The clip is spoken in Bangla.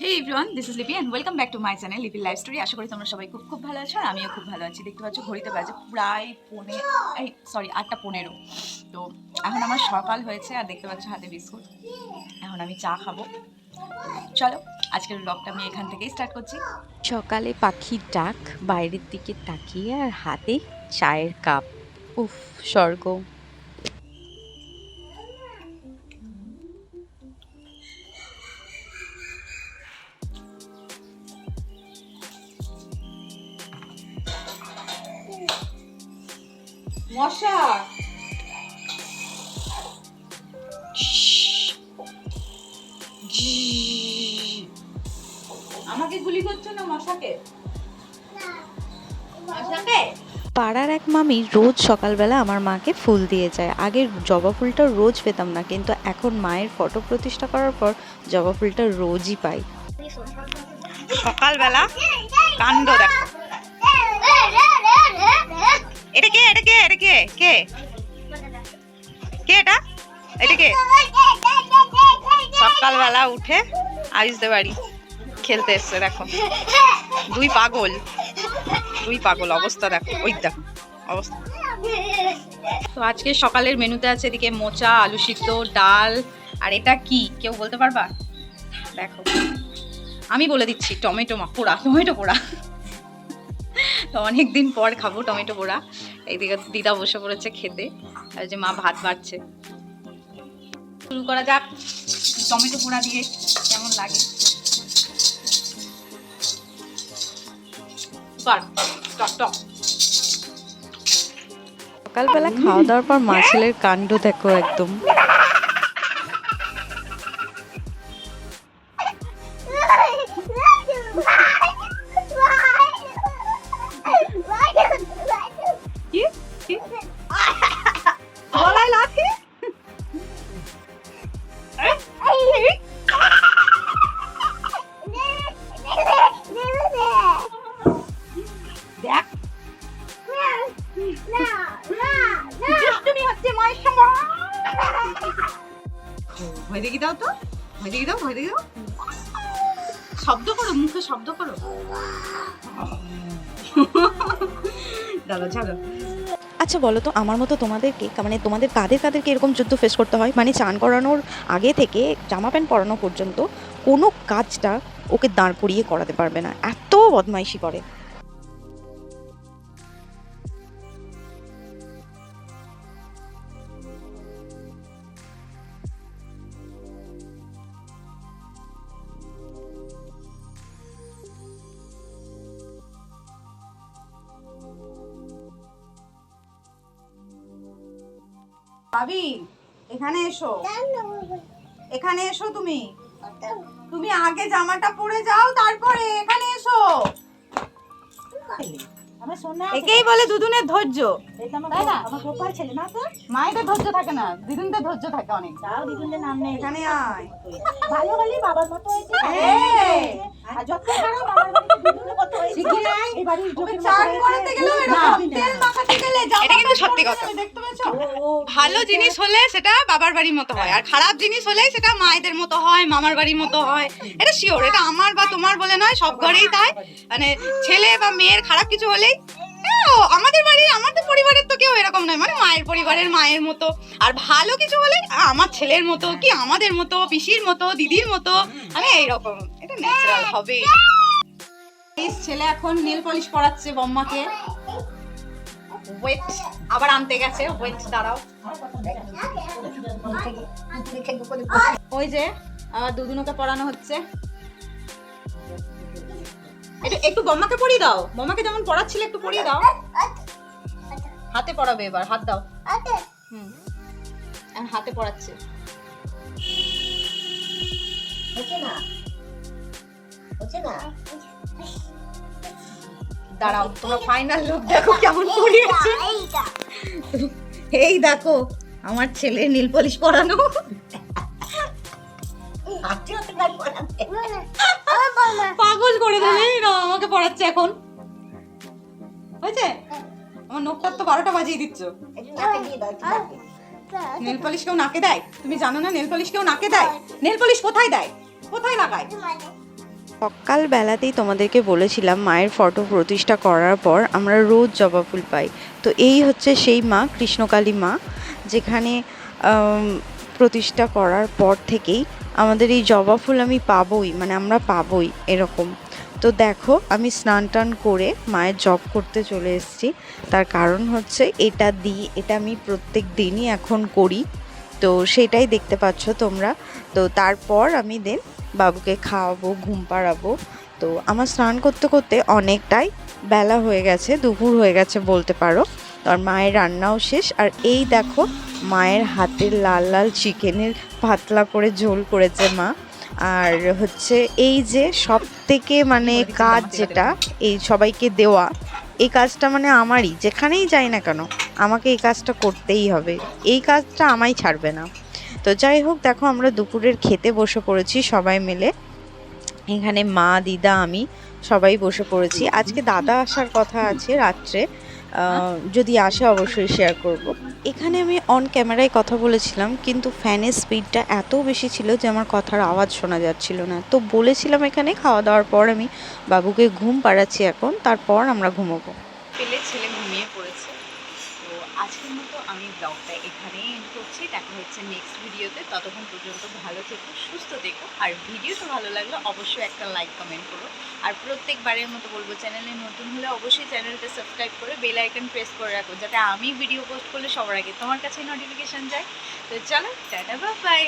Hey everyone this is Lipi and welcome back to my channel লিপির লাইফ স্টোরি আশা করি তোমরা সবাই খুব খুব ভালো আছো আর আমিও খুব ভালো আছি। দেখতে পাচ্ছ ঘড়িতে বাজে প্রায় পৌনে এই সরি আটটা পনেরো। তো এখন আমার সকাল হয়েছে আর দেখতে পাচ্ছ হাতে বিস্কুট। এখন আমি চা খাব। চলো, আজকের ব্লগটা আমি এখান থেকেই স্টার্ট করছি। সকালে পাখির ডাক, বাইরের দিকে তাকিয়ে আর হাতে চায়ের কাপ উফ, স্বর্গ। মশা। আমাকে গুলি করছ না মশাকে? মশাকে? পাড়ার এক মামি রোজ সকালবেলা আমার মাকে ফুল দিয়ে যায়। আগের জবা ফুলটা রোজ পেতাম না কিন্তু এখন মায়ের ফটো প্রতিষ্ঠা করার পর জবা ফুলটা রোজই পাই। সকালবেলা কাণ্ড দেখো। এটা কে? এটা কে? এটা কে? কে? কে এটা? এটা কে? সকালবেলা উঠে আইসদের বাড়ি খেলতে এসছে, দেখো। দুই পাগল। দুই পাগল অবস্থা, দেখো। ওই দেখো, অবস্থা। তো আজকে সকালের মেনুতে আছে এদিকে মোচা, আলু সিদ্ধ, ডাল। আর এটা কি? কেউ বলতে পারবা? দেখো। আমি বলে দিচ্ছি, টমেটো পোড়া টমেটো পোড়া। তো অনেকদিন পর খাব টমেটো পোড়া এইদিকে দিদা বসে পড়েছে খেতে। আর যে মা ভাত বাড়ছে। শুরু করা যাক। টমেটো পোড়া দিয়ে কেমন লাগে? টক সকালবেলা খাওয়া দাওয়ার পর মা ছেলের কাণ্ড দেখো একদম। দেখ। দুষ্টুমি হচ্ছে মায়ের সঙ্গে ভয় দেখি দাও তো ভয় দেখি দাও ভয় দেখি দাও। শব্দ করো মুখে শব্দ করো। দাদা ছাড়ো। আচ্ছা বলো তো আমার মতো তোমাদেরকে মানে তোমাদের কাদের কাদেরকে এরকম যুদ্ধ ফেস করতে হয়? মানে চান করানোর আগে থেকে জামা প্যান্ট পরানো পর্যন্ত কোনো কাজটা ওকে দাঁড় করিয়ে করাতে পারবে না। এত বদমাইশি করে। ভাবি এখানে এসো। এখানে এসো তুমি। তুমি আগে জামাটা পরে যাও তারপরে এখানে এসো। একেই বলে দুদুনের ধৈর্য। তাই না? মায়েদের ধৈর্য থাকে না দিদুনদের ধৈর্য থাকে অনেক। এখানে আয়। ভালো হলে বাবার মতো হয়েছে আর যত খারাপ বাবার মতো হয়েছে গেলেও এরকম তেল মাখাতে গেলে জামা এটা কিন্তু প্যান্ট সত্যি কথা। ভালো জিনিস হলে সেটা বাবার বাড়ির মতো হয় আর খারাপ জিনিস হলেই সেটা মায়েদের মতো হয় মামার বাড়ির মতো হয়। এটা শিওর এটা আমার বা তোমার বলে নয় সব ঘরেই তাই। মানে ছেলে বা মেয়ের খারাপ কিছু হলেই "এ, আমাদের বাড়ি আমাদের পরিবারের তো কেউ এরকম নয় মানে মায়ের পরিবারের মায়ের মতো। আর ভালো কিছু হলে আমার ছেলের মতো কি আমাদের মতো পিসির মতো দিদির মতো মানে এইরকম এটা ন্যাচারাল হবে এই ছেলে এখন নেল পলিশ করাচ্ছে বম্মাকে। ওয়েট আবার আনতে গেছে। ওয়েট দাঁড়াও। ওই যে আবার দুদিনকে পড়ানো হচ্ছে। একটু একটু বম্মাকে পরিয়ে দাও। বম্মাকে যেমন পড়াচ্ছিলে, একটু পরিয়ে দাও। হাতে পড়াবে এবার, হাত দাও। হুম। হাতে পড়াচ্ছে। হচ্ছে না। হচ্ছে না। দাঁড়াও, তোমরা ফাইনাল লুক দেখো কেমন পড়িয়েছে এই দেখো, আমার ছেলে নীল পলিশ পরানো। পাগল করে দেবে আমাকে পড়াচ্ছে এখন। হয়েছে? আমার নোকটার তো বারোটা বাজিয়ে দিচ্ছ। নেল পলিশ কেউ নাকে দেয়? তুমি জানো না নেল পলিশ কেউ নাকে দেয়? নেল পলিশ কোথায় দেয়? কোথায় লাগায় সকালবেলাতেই তোমাদেরকে বলেছিলাম মায়ের ফটো প্রতিষ্ঠা করার পর আমরা রোজ জবা ফুল পাই। তো এই হচ্ছে সেই মা, কৃষ্ণকালী মা, যেখানে প্রতিষ্ঠা করার পর থেকেই আমাদের এই জবা ফুল আমি পাবই মানে আমরা পাবই এরকম। তো দেখো, আমি স্নান টান করে মায়ের জব করতে চলে এসেছি। তার কারণ হচ্ছে এটা দিই এটা আমি প্রত্যেক দিনই এখন করি। তো সেটাই দেখতে পাচ্ছ তোমরা। তো তারপর আমি দেন বাবুকে খাওয়াবো, ঘুম পাড়াবো। তো আমার স্নান করতে করতে অনেকটাই বেলা হয়ে গেছে, দুপুর হয়ে গেছে বলতে পারো। আর মায়ের রান্নাও শেষ। আর এই দেখো, মায়ের হাতের লাল লাল চিকেনের পাতলা করে ঝোল করেছে মা। আর হচ্ছে এই যে সব থেকে মানে কাজ যেটা, এই সবাইকে দেওয়া, এই কাজটা মানে আমারই। যেখানেই যাই না কেন, আমাকে এই কাজটা করতেই হবে। এই কাজটা আমায় ছাড়বে না। তো যাই হোক, দেখো আমরা দুপুরের খেতে বসে পড়েছি সবাই মিলে। এখানে মা, দিদা, আমি সবাই বসে পড়েছি। আজকে দাদা আসার কথা আছে রাত্রে। যদি আসে অবশ্যই শেয়ার করব। এখানে আমি অন ক্যামেরায় কথা বলেছিলাম, কিন্তু ফ্যানের স্পিডটা এত বেশি ছিল যে আমার কথার আওয়াজ শোনা যাচ্ছিল না। তো বলেছিলাম এখানে, খাওয়া দাওয়ার পর আমি বাবুকে ঘুম পাড়াচ্ছি এখন, তারপর আমরা ঘুমোবো। ছেলে ঘুমিয়ে পড়েছে। আজকের মতো আমি ব্লগটা এখানেই এন্ড করছি। দেখা হচ্ছে নেক্সট ভিডিওতে ততক্ষণ পর্যন্ত ভালো থেকো, সুস্থ থেকো। আর ভিডিওটা ভালো লাগলে অবশ্যই একটা লাইক কমেন্ট করো। আর প্রত্যেকবারের মতো বলব, চ্যানেলে নতুন হলে অবশ্যই চ্যানেলটা সাবস্ক্রাইব করে বেল আইকন প্রেস করে রাখো, যাতে আমি ভিডিও পোস্ট করলে সবার আগে তোমার কাছে নোটিফিকেশান যায়। তো চলো, টাটা বাই